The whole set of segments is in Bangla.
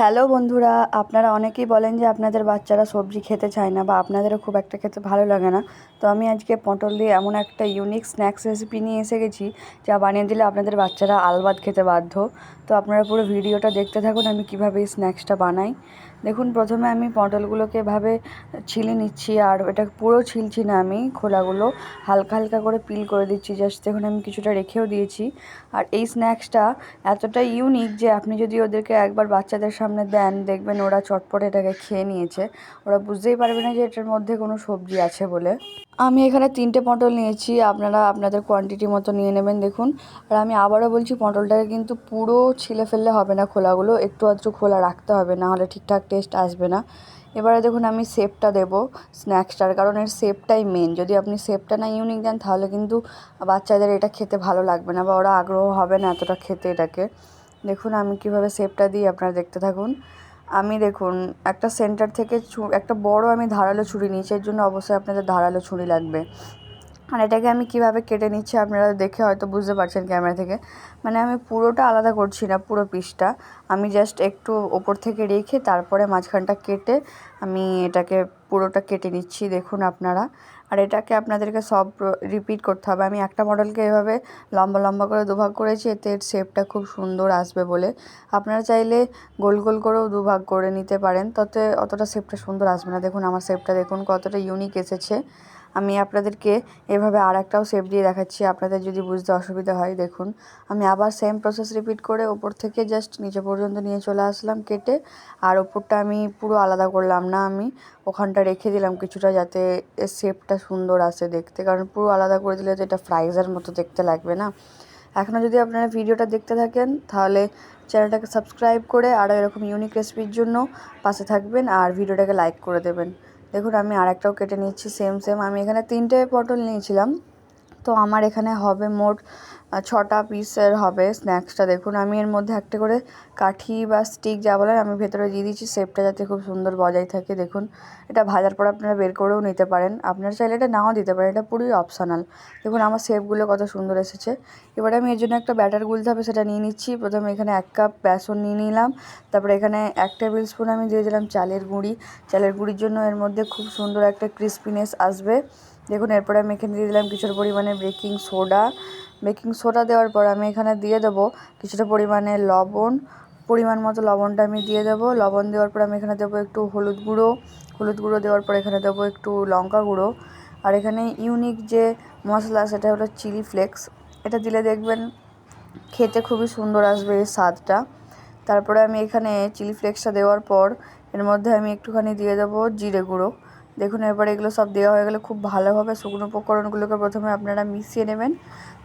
হ্যালো বন্ধুরা, আপনারা অনেকেই বলেন যে আপনাদের বাচ্চারা সবজি খেতে চায় না বা আপনাদেরও খুব একটা খেতে ভালো লাগে না। তো আমি আজকে পটল দিয়ে এমন একটা ইউনিক স্ন্যাক্স রেসিপি নিয়ে এসে গেছি, যা বানিয়ে দিলে আপনাদের বাচ্চারা আলবাদ খেতে বাধ্য। তো আপনারা পুরো ভিডিওটা দেখতে থাকুন আমি কীভাবে এই স্ন্যাক্সটা বানাই। দেখুন, প্রথমে আমি পটলগুলোকে এভাবে ছিলে নিচ্ছি আর এটা পুরো ছিলছি না আমি, খোলাগুলো হালকা হালকা করে পিল করে দিচ্ছি জাস্ট দেখুন আমি কিছুটা রেখেও দিয়েছি। আর এই স্ন্যাক্সটা এতটা ইউনিক যে আপনি যদি ওদেরকে একবার বাচ্চাদের সামনে দেন, দেখবেন ওরা চটপট এটাকে খেয়ে নিয়েছে। ওরা বুঝতেই পারবে না যে এটার মধ্যে কোনো সবজি আছে বলে। আমি এখানে তিনটে পটল নিয়েছি, আপনারা আপনাদের কোয়ান্টিটি মতো নিয়ে নেবেন, দেখুন। আর আমি আবারও বলছি, পটলটাকে কিন্তু পুরো ছিলে ফেললে হবে না খোলাগুলো, একটু আধটু খোলা রাখতে হবে, না হলে ঠিকঠাক টেস্ট আসবে না। এবারে দেখুন, আমি শেপটা দেবো স্ন্যাক্সটার কারণ এর শেপটাই মেন যদি আপনি শেপটা না ইউনিক দেন, তাহলে কিন্তু বাচ্চাদের এটা খেতে ভালো লাগবে না, বা ওরা আগ্রহ হবে না এতটা খেতে এটাকে। দেখুন, আমি কীভাবে শেপটা দিই, আপনারা দেখতে থাকুন। আমি দেখুন, একটা সেন্টার থেকে একটা বড় আমি ধারালো ছুরি নিয়েছি, এর জন্য অবশ্যই আপনাদের ধারালো ছুরি লাগবে। আর এটাকে আমি কীভাবে কেটে নিচ্ছি আপনারা দেখে হয়তো বুঝতে পারছেন ক্যামেরা থেকে। মানে আমি পুরোটা আলাদা করছি না, পুরো পিসটা আমি জাস্ট একটু ওপর থেকে রেখে তারপরে মাঝখানটা কেটে আমি এটাকে পুরোটা কেটে নিচ্ছি, দেখুন আপনারা। আর এটাকে আপনাদেরকে সব রিপিট করতে হবে। আমি একটা মডেলকে এভাবে লম্বা লম্বা করে দুভাগ করেছি, এতে এর শেপটা খুব সুন্দর আসবে বলে। আপনারা চাইলে গোল গোল করেও দুভাগ করে নিতে পারেন, তাতে অতটা শেপটা সুন্দর আসবে না। দেখুন, আমার শেপটা দেখুন কতটা ইউনিক এসেছে। আমি আপনাদেরকে এভাবে আর একটাও শেপ দিয়ে দেখাচ্ছি। আপনাদের যদি বুঝতে অসুবিধা হয়, দেখুন। আমি আবার সেম প্রসেস রিপিট করে ওপর থেকে জাস্ট নিচে পর্যন্ত নিয়ে চলে আসলাম কেটে। আর ওপরটা আমি পুরো আলাদা করলাম না, আমি ওখানটা রেখে দিলাম কিছুটা যাতে শেপটা সুন্দর আসে দেখতে। কারণ পুরো আলাদা করে দিলে তো এটা ফ্রাইজের মতো দেখতে লাগবে না। এখনও যদি আপনারা ভিডিওটা দেখতে থাকেন, তাহলে চ্যানেলটাকে সাবস্ক্রাইব করে আরও এরকম ইউনিক রেসিপির জন্য পাশে থাকবেন আর ভিডিওটাকে লাইক করে দেবেন। দেখুন, আমি আরেকটাও কেটে নিচ্ছি সেম সেম আমি এখানে তিনটে পটল নিয়েছিলাম। তো আমার এখানে হবে মোট ছটা পিসের হবে স্ন্যাক্সটা দেখুন, আমি এর মধ্যে একটা করে কাঠি বা স্টিক যা বলেন আমি ভেতরে দিয়ে দিচ্ছি। শেপটা যাতে খুব সুন্দর বজায় থাকে। দেখুন, এটা ভাজার পর আপনারা বের করেও নিতে পারেন। আপনারা চাইলে এটা নাও দিতে পারেন। এটা পুরোই অপশনাল দেখুন, আমার শেপগুলো কত সুন্দর এসেছে। এবারে আমি এর জন্য একটা ব্যাটার গুলতে হবে সেটা নিয়ে নিচ্ছি। প্রথমে এখানে এক কাপ বেসন নিয়ে নিলাম। তারপরে এখানে এক টেবিল স্পুন আমি দিয়ে দিলাম চালের গুঁড়ি। চালের গুঁড়ির জন্য এর মধ্যে খুব সুন্দর একটা ক্রিস্পিনেস আসবে। দেখুন, এরপরে আমি এখানে দিয়ে দিলাম কিছুটা পরিমাণে বেকিং সোডা বেকিং সোডা দেওয়ার পর আমি এখানে দিয়ে দেবো কিছুটা পরিমাণে লবণ। পরিমাণ মতো লবণটা আমি দিয়ে দেবো। লবণ দেওয়ার পর আমি এখানে দেবো একটু হলুদ গুঁড়ো। হলুদ গুঁড়ো দেওয়ার পর এখানে দেবো একটু লঙ্কা গুঁড়ো। আর এখানে ইউনিক যে মশলা, সেটা হলো চিলি ফ্লেক্স। এটা দিলে দেখবেন খেতে খুবই সুন্দর আসবে এই স্বাদটা। তারপরে আমি এখানে চিলি ফ্লেক্সটা দেওয়ার পর এর মধ্যে আমি একটুখানি দিয়ে দেবো জিরে গুঁড়ো। দেখুন, এবারে এগুলো সব দেওয়া হয়ে গেলে খুব ভালোভাবে শুকনো উপকরণগুলোকে প্রথমে আপনারা মিশিয়ে নেবেন।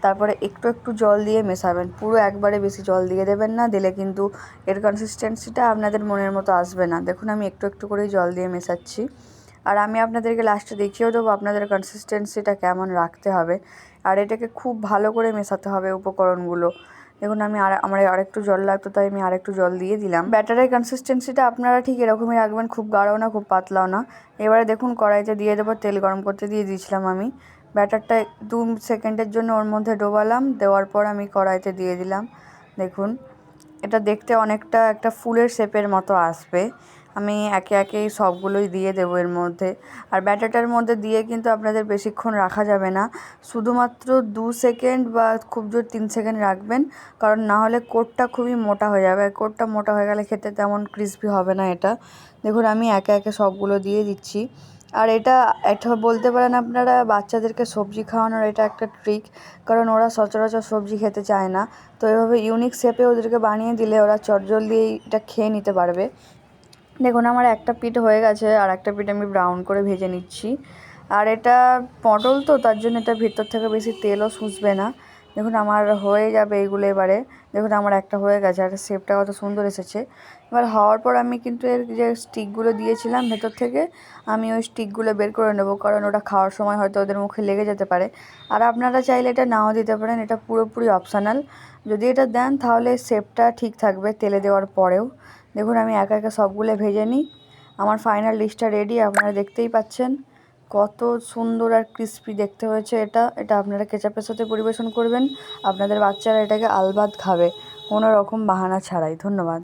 তারপরে একটু একটু জল দিয়ে মেশাবেন। পুরো একবারে বেশি জল দিয়ে দেবেন না, দিলে কিন্তু এর কনসিস্টেন্সিটা আপনাদের মনের মতো আসবে না। দেখুন, আমি একটু একটু করেই জল দিয়ে মেশাচ্ছি। আর আমি আপনাদেরকে লাস্টে দেখিয়েও দেবো আপনাদের কনসিস্টেন্সিটা কেমন রাখতে হবে। আর এটাকে খুব ভালো করে মেশাতে হবে উপকরণগুলো। দেখুন, আমি আর আমার আরেকটু জল লাগতো, তাই আমি আরেকটু জল দিয়ে দিলাম। ব্যাটারের কনসিস্টেন্সিটা আপনারা ঠিক এরকমই রাখবেন, খুব গাঢ়ও না, খুব পাতলাও না। এবারে দেখুন, কড়াইতে দিয়ে দেবো তেল গরম করতে দিয়ে দিয়েছিলাম আমি। ব্যাটারটা দু সেকেন্ডের জন্য ওর মধ্যে ডোবালাম, দেওয়ার পর আমি কড়াইতে দিয়ে দিলাম। দেখুন, এটা দেখতে অনেকটা একটা ফুলের শেপের মতো আসবে। আমি একে একে সবগুলোই দিয়ে দেবো এর মধ্যে। আর ব্যাটারটার মধ্যে দিয়ে কিন্তু আপনাদের বেশিক্ষণ রাখা যাবে না। শুধুমাত্র দু সেকেন্ড বা খুব জোর তিন সেকেন্ড রাখবেন, কারণ না হলে কোটটা খুবই মোটা হয়ে যাবে। কোটটা মোটা হয়ে গেলে খেতে তেমন ক্রিসপি হবে না এটা। দেখুন, আমি একে একে সবগুলো দিয়ে দিচ্ছি। আর এটা এটা, বলতে পারেন আপনারা বাচ্চাদেরকে সবজি খাওয়ানোর এটা একটা ট্রিক কারণ ওরা সচরাচর সবজি খেতে চায় না। তো এভাবে ইউনিক শেপে ওদেরকে বানিয়ে দিলে ওরা চটজলদি এটা খেয়ে নিতে পারবে। দেখুন, আমার একটা পিঠ হয়ে গেছে আর একটা পিঠ আমি ব্রাউন করে ভেজে নিচ্ছি। আর এটা পটল তো, তার জন্য এটা ভিতর থেকে বেশি তেলও শুষবে না। দেখুন আমার হয়ে যাবে এইগুলো এবারে। দেখুন আমার একটা হয়ে গেছে আর শেপটা কত সুন্দর এসেছে। এবার হওয়ার পর আমি কিন্তু এর যে স্টিকগুলো দিয়েছিলাম ভেতর থেকে, আমি ওই স্টিকগুলো বের করে নেব কারণ ওটা খাওয়ার সময় হয়তো ওদের মুখে লেগে যেতে পারে। আর আপনারা চাইলে এটা নাও দিতে পারেন, এটা পুরোপুরি অপশানাল যদি এটা দেন তাহলে শেপটা ঠিক থাকবে তেলে দেওয়ার পরেও। দেখুন আমি একা একা সবগুলো ভেজে নিই। আমার ফাইনাল ডিশটা রেডি আপনারা দেখতেই পাচ্ছেন। কত সুন্দর আর ক্রিস্পি দেখতে হয়েছে এটা। এটা আপনারা কেচাপের সাথে পরিবেশন করবেন। আপনাদের বাচ্চারা এটাকে আলবাদ খাবে। কোনো রকম বাহানা ছাড়াই। ধন্যবাদ।